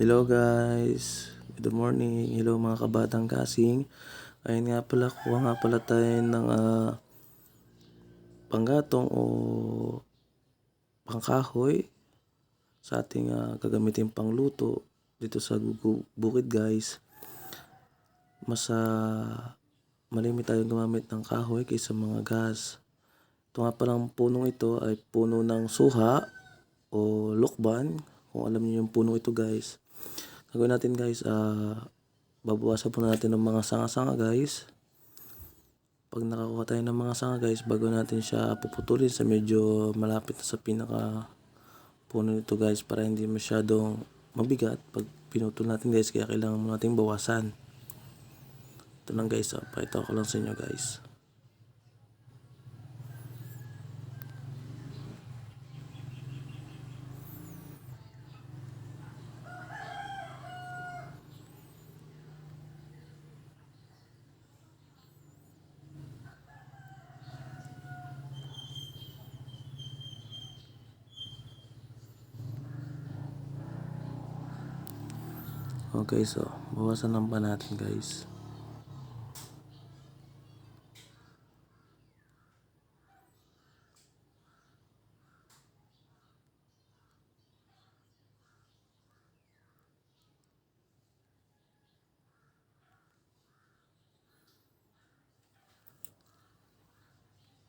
Hello guys, good morning. Hello mga kabatang kasing. Ayun nga pala, kuha nga pala tayo ng ah, panggatong o pangkahoy sa ating ah, gagamitin pangluto dito sa bukid guys. Mas ah, malimit tayong gumamit ng kahoy kaysa mga gas. Ito nga palang punong ito ay puno ng suha o lukban. Kung alam niyo yung puno ito guys. Gagawin natin guys, ah babawasan po natin ng mga sanga-sanga guys. Pag nakakuha tayo ng mga sanga guys, bago natin siya puputulin sa medyo malapit na sa pinaka puno nito guys para hindi masyadong mabigat pag pinutol natin guys kaya kailangan mo nating bawasan. Ito lang guys, ah, pakita ko lang sa inyo guys. Okay, so bawasan lang pa natin guys.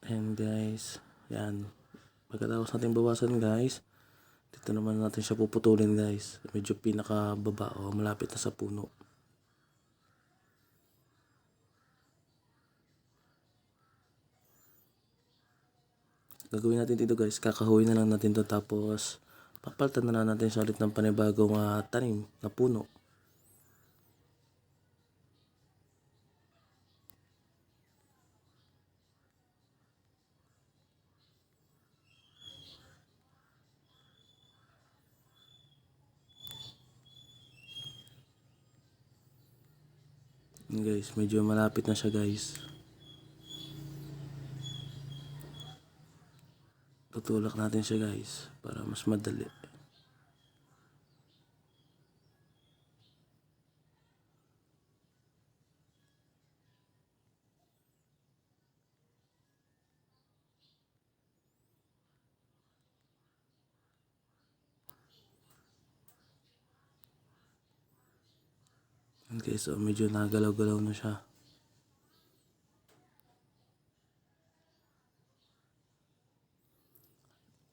And guys, yan. Pagkatapos natin bawasan guys, dito naman natin siya puputulin guys. Medyo pinakababa o malapit na sa puno. Gagawin natin dito guys, kakahuyin na lang natin to tapos papalitan na lang natin siya ulit ng panibagong ah, tanim na puno. Guys, medyo malapit na siya guys. Tutulak natin siya guys para mas madali. Okay, so medyo nagalaw-galaw na siya.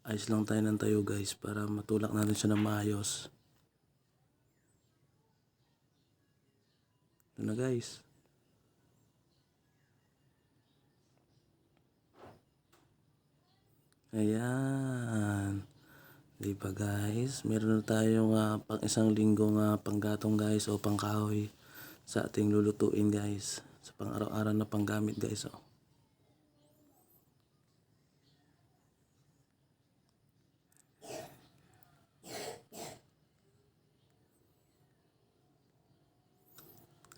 Ayos lang tayo ng tayo guys para matulak natin siya ng maayos. Ito na guys. Ayan. Di ba guys? Meron na tayong ah, pang isang linggong uh, panggatong guys o pangkahoy sa ating lulutuin guys. Sa pang araw-araw na panggamit guys. Oh.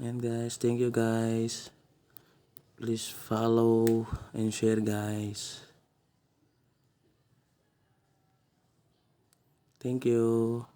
And guys, thank you guys. Please follow and share guys. Thank you.